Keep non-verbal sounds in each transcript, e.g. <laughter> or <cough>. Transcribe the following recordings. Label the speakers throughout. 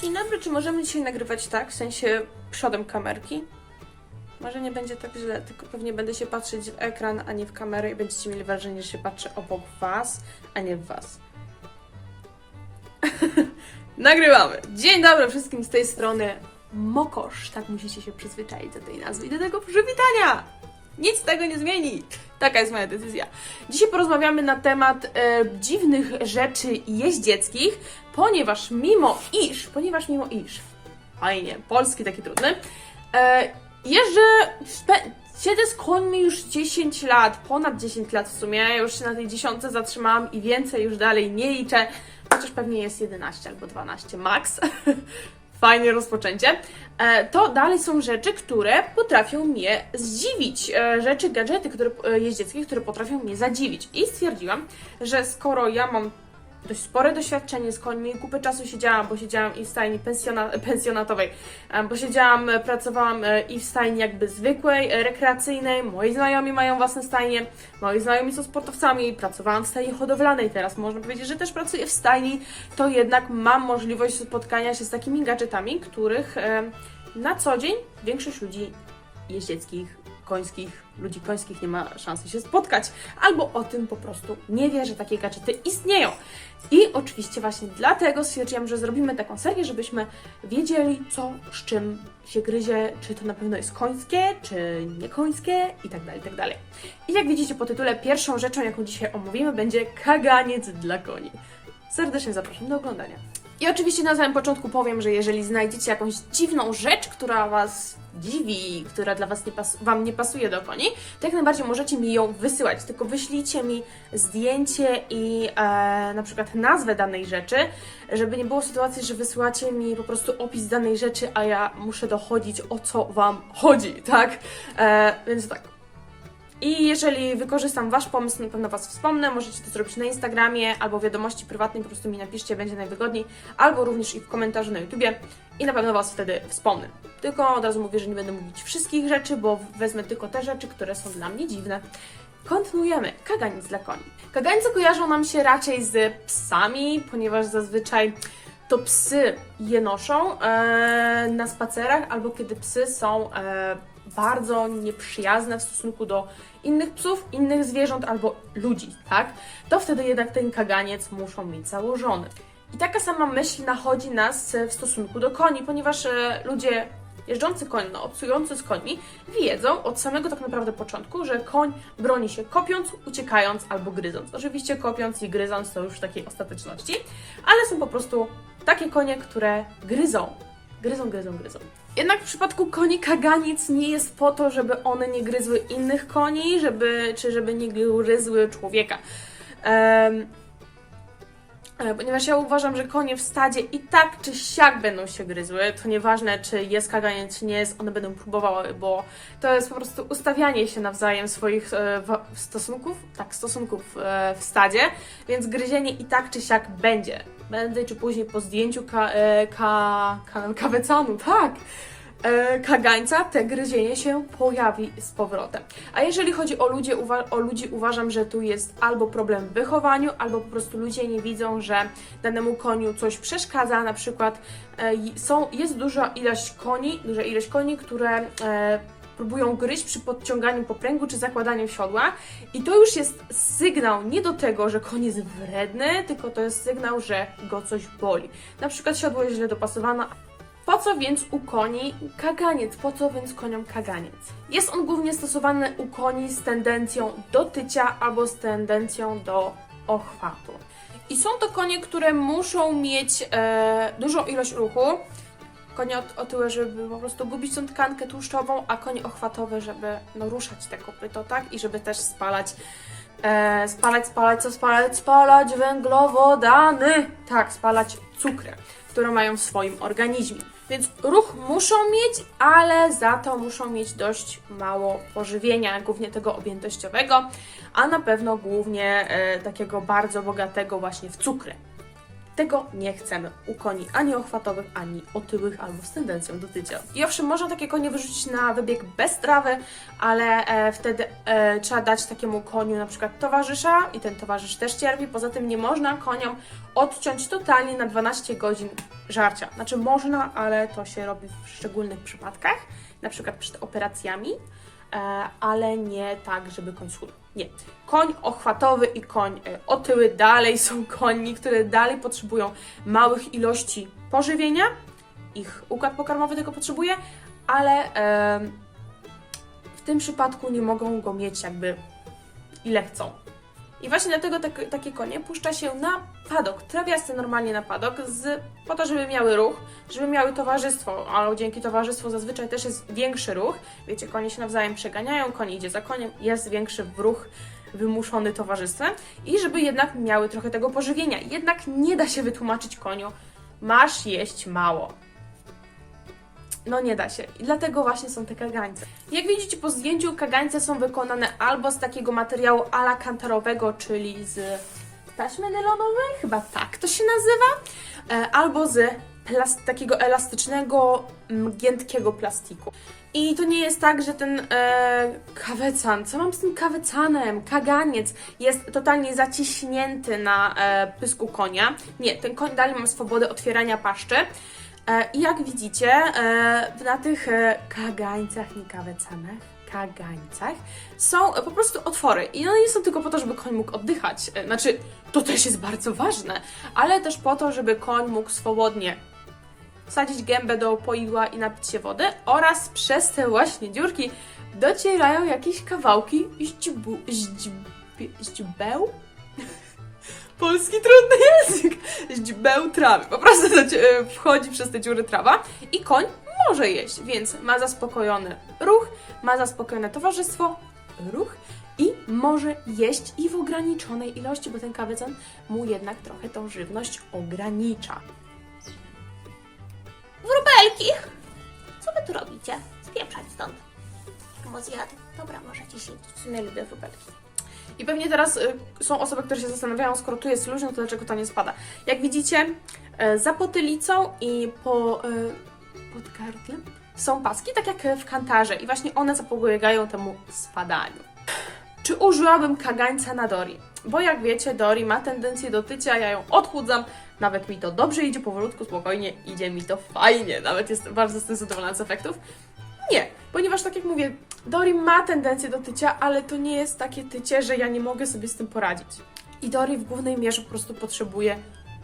Speaker 1: Dzień dobry, czy możemy dzisiaj nagrywać tak, w sensie przodem kamerki? Może nie będzie tak źle, tylko pewnie będę się patrzeć w ekran, a nie w kamerę i będziecie mieli wrażenie, że się patrzę obok was, a nie w was. <laughs> Nagrywamy! Dzień dobry wszystkim z tej strony Mokosz, tak musicie się przyzwyczaić do tej nazwy i do tego przywitania! Nic tego nie zmieni! Taka jest moja decyzja. Dzisiaj porozmawiamy na temat e, dziwnych rzeczy jeździeckich, ponieważ mimo iż, ponieważ mimo iż, fajnie, polski taki trudny, e, jeżdżę, siedzę z końmi już 10 lat, ponad 10 lat w sumie, już się na tej dziesiątce zatrzymałam i więcej już dalej nie liczę, chociaż pewnie jest 11 albo 12 max. <laughs> Fajne rozpoczęcie. E, to dalej są rzeczy, które potrafią mnie zdziwić. E, rzeczy, gadżety które, e, jeździeckie, które potrafią mnie zadziwić. I stwierdziłam, że skoro ja mam dość spore doświadczenie z końmi, kupę czasu siedziałam, bo siedziałam i w stajni pensjona, <laughs> pensjonatowej, bo siedziałam, e, pracowałam e, i w stajni jakby zwykłej, e, rekreacyjnej, moi znajomi mają własne stajnie, moi znajomi są sportowcami, pracowałam w stajni hodowlanej, teraz. Można powiedzieć, że też pracuję w stajni, to jednak mam możliwość spotkania się z takimi gadżetami, których na co dzień większość ludzi jeździeckich, końskich, ludzi końskich nie ma szansy się spotkać, albo o tym po prostu nie wie, że takie gadżety istnieją. I oczywiście właśnie dlatego stwierdziłam, że zrobimy taką serię, żebyśmy wiedzieli, co z czym się gryzie, czy to na pewno jest końskie, czy nie końskie i tak dalej, i tak dalej. I jak widzicie po tytule, pierwszą rzeczą, jaką dzisiaj omówimy, będzie kaganiec dla koni. Serdecznie zapraszam do oglądania. I oczywiście na samym początku powiem, że jeżeli znajdziecie jakąś dziwną rzecz, która Was dziwi, która dla was nie Wam nie pasuje do koni, to jak najbardziej możecie mi ją wysyłać. Tylko wyślijcie mi zdjęcie i e, na przykład nazwę danej rzeczy, żeby nie było sytuacji, że wysyłacie mi po prostu opis danej rzeczy, a ja muszę dochodzić o co Wam chodzi, tak? E, więc tak. I jeżeli wykorzystam Wasz pomysł, na pewno Was wspomnę. Możecie to zrobić na Instagramie albo wiadomości prywatnej, po prostu mi napiszcie, będzie najwygodniej, albo również i w komentarzu na YouTubie i na pewno Was wtedy wspomnę. Tylko od razu mówię, że nie będę mówić wszystkich rzeczy, bo wezmę tylko te rzeczy, które są dla mnie dziwne. Kontynuujemy. Kaganiec dla koni. Kaganice kojarzą nam się raczej z psami, ponieważ zazwyczaj to psy je noszą e, na spacerach, albo kiedy psy są e, bardzo nieprzyjazne w stosunku do innych psów, innych zwierząt albo ludzi, tak? To wtedy jednak ten kaganiec muszą mieć założony. I taka sama myśl nachodzi nas e, w stosunku do koni, ponieważ e, ludzie jeżdżący konno, obcujący z końmi, wiedzą od samego tak naprawdę początku, że koń broni się kopiąc, uciekając albo gryząc. Oczywiście kopiąc i gryząc to już w takiej ostateczności, ale są po prostu takie konie, które gryzą. Gryzą, gryzą, gryzą. Jednak w przypadku koni kaganiec nie jest po to, żeby one nie gryzły innych koni, żeby, czy żeby nie gryzły człowieka. E, Ponieważ ja uważam, że konie w stadzie i tak czy siak będą się gryzły. To nieważne, czy jest kaganiec, czy nie jest, one będą próbowały, bo to jest po prostu ustawianie się nawzajem swoich e, stosunków, tak, stosunków e, w stadzie, więc gryzienie i tak czy siak będzie. Prędzej czy później po zdjęciu ka, e, ka, ka, kawecanu, tak, e, kagańca, te gryzienie się pojawi z powrotem. A jeżeli chodzi o, ludzie, uwa- o ludzi, uważam, że tu jest albo problem w wychowaniu, albo po prostu ludzie nie widzą, że danemu koniu coś przeszkadza. Na przykład e, są, jest duża ilość koni, duża ilość koni, które e, próbują gryźć przy podciąganiu poprzęgu czy zakładaniu siodła. I to już jest sygnał nie do tego, że koń jest wredny, tylko to jest sygnał, że go coś boli. Na przykład siodło jest źle dopasowane, po co więc u koni kaganiec? Po co więc koniom kaganiec? Jest on głównie stosowany u koni z tendencją do tycia albo z tendencją do ochwatu. I są to konie, które muszą mieć e, dużą ilość ruchu. Konie o, o tyle, żeby po prostu gubić tą tkankę tłuszczową, a konie ochwatowe, żeby no, ruszać te kopyto, tak? I żeby też spalać e, spalać, spalać, co spalać? Spalać węglowodany! Tak, spalać cukrę, które mają w swoim organizmie. Więc ruch muszą mieć, ale za to muszą mieć dość mało pożywienia, głównie tego objętościowego, a na pewno głównie e, takiego bardzo bogatego właśnie w cukry. Tego nie chcemy u koni ani ochwatowych, ani otyłych, albo z tendencją do tycia. I owszem, można takie konie wyrzucić na wybieg bez trawy, ale e, wtedy e, trzeba dać takiemu koniu na przykład towarzysza i ten towarzysz też cierpi. Poza tym nie można koniom odciąć totalnie na 12 godzin żarcia. Znaczy można, ale to się robi w szczególnych przypadkach, na przykład przed operacjami, e, ale nie tak, żeby koń schudł. Nie. Koń ochwatowy i koń e, otyły dalej są <laughs> koni, które dalej potrzebują małych ilości pożywienia. Ich układ pokarmowy tego potrzebuje, ale em, w tym przypadku nie mogą go mieć jakby ile chcą. I właśnie dlatego tak, takie konie puszcza się na padok, trawiasty normalnie na padok, z, po to, żeby miały ruch, żeby miały towarzystwo, ale dzięki towarzystwu zazwyczaj też jest większy ruch. Wiecie, konie się nawzajem przeganiają, koń idzie za koniem, jest większy ruch wymuszony towarzystwem i żeby jednak miały trochę tego pożywienia. Jednak nie da się wytłumaczyć koniu, masz jeść mało. No nie da się. I dlatego właśnie są te kagańce. Jak widzicie po zdjęciu, kagańce są wykonane albo z takiego materiału ala kantarowego, czyli z taśmy nylonowej, chyba tak to się nazywa, e, albo z plas- takiego elastycznego, mm, giętkiego plastiku. I to nie jest tak, że ten e, kawecan, co mam z tym kawecanem, kaganiec jest totalnie zaciśnięty na e, pysku konia. Nie, ten koń dalej ma swobodę otwierania paszczy. E, I jak widzicie, e, na tych e, kagańcach, nie kawecanach, kagańcach są po prostu otwory. I one nie są tylko po to, żeby koń mógł oddychać. Znaczy, to też jest bardzo ważne, ale też po to, żeby koń mógł swobodnie wsadzić gębę do poidła i napić się wody oraz przez te właśnie dziurki docierają jakieś kawałki źdźbu, źdźb, źdźbeł? Polski trudny język! Źdźbeł trawy. Po prostu e, wchodzi przez te dziury trawa i koń może jeść, więc ma zaspokojony ruch, ma zaspokojone towarzystwo, ruch i może jeść i w ograniczonej ilości, bo ten kawecan mu jednak trochę tą żywność ogranicza.
Speaker 2: Wróbelki! Co wy tu robicie? Spieprzać stąd. Bo zjadł. Dobra, możecie siedzieć. Sumie lubię wróbelki.
Speaker 1: I pewnie teraz y, są osoby, które się zastanawiają, skoro tu jest luźno, to dlaczego to nie spada. Jak widzicie, y, za potylicą i po, y, pod gardłem są paski, tak jak w kantarze i właśnie one zapobiegają temu spadaniu. Czy użyłabym kagańca na Dori? Bo jak wiecie, Dori ma tendencję do tycia, ja ją odchudzam, nawet mi to dobrze idzie, powolutku, spokojnie, idzie mi to fajnie, nawet jestem bardzo jestem zadowolona z efektów. Nie, ponieważ tak jak mówię, Dori ma tendencję do tycia, ale to nie jest takie tycie, że ja nie mogę sobie z tym poradzić. I Dori w głównej mierze po prostu potrzebuje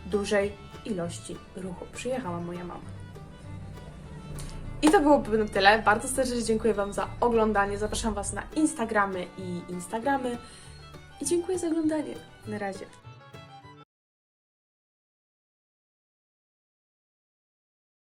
Speaker 1: dużej ilości ruchu. Przyjechała moja mama. I to byłoby na tyle. Bardzo serdecznie dziękuję Wam za oglądanie. Zapraszam Was na Instagramy i Instagramy. I dziękuję za oglądanie. Na razie.